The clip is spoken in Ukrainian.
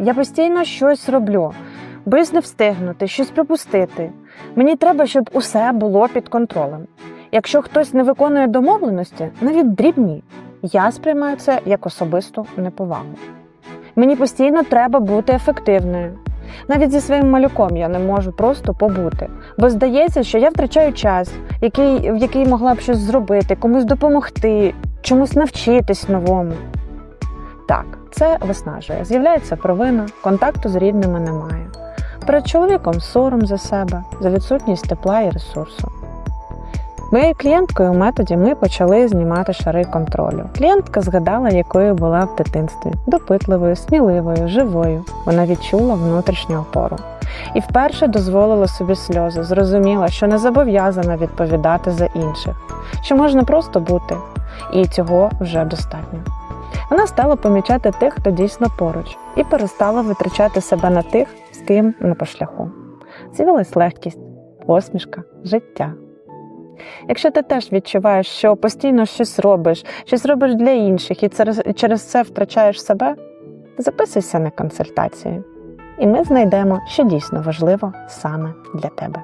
Я постійно щось роблю, боюсь не встигнути, щось пропустити. Мені треба, щоб усе було під контролем. Якщо хтось не виконує домовленості, навіть дрібні, я сприймаю це як особисту неповагу. Мені постійно треба бути ефективною. Навіть зі своїм малюком я не можу просто побути, бо здається, що я втрачаю час, який, в який могла б щось зробити, комусь допомогти, чомусь навчитись новому. Так, це виснажує. З'являється провина, контакту з рідними немає. Перед чоловіком сором за себе, за відсутність тепла і ресурсу. Моєю клієнткою у методі ми почали знімати шари контролю. Клієнтка згадала, якою була в дитинстві: допитливою, сміливою, живою. Вона відчула внутрішню опору. І вперше дозволила собі сльози, зрозуміла, що не зобов'язана відповідати за інших, що можна просто бути, і цього вже достатньо. Вона стала помічати тих, хто дійсно поруч, і перестала витрачати себе на тих, з ким не по шляху. З'явилась легкість, посмішка, життя. Якщо ти теж відчуваєш, що постійно щось робиш, щось робиш для інших і через, це втрачаєш себе, записуйся на консультацію, і ми знайдемо, що дійсно важливо саме для тебе.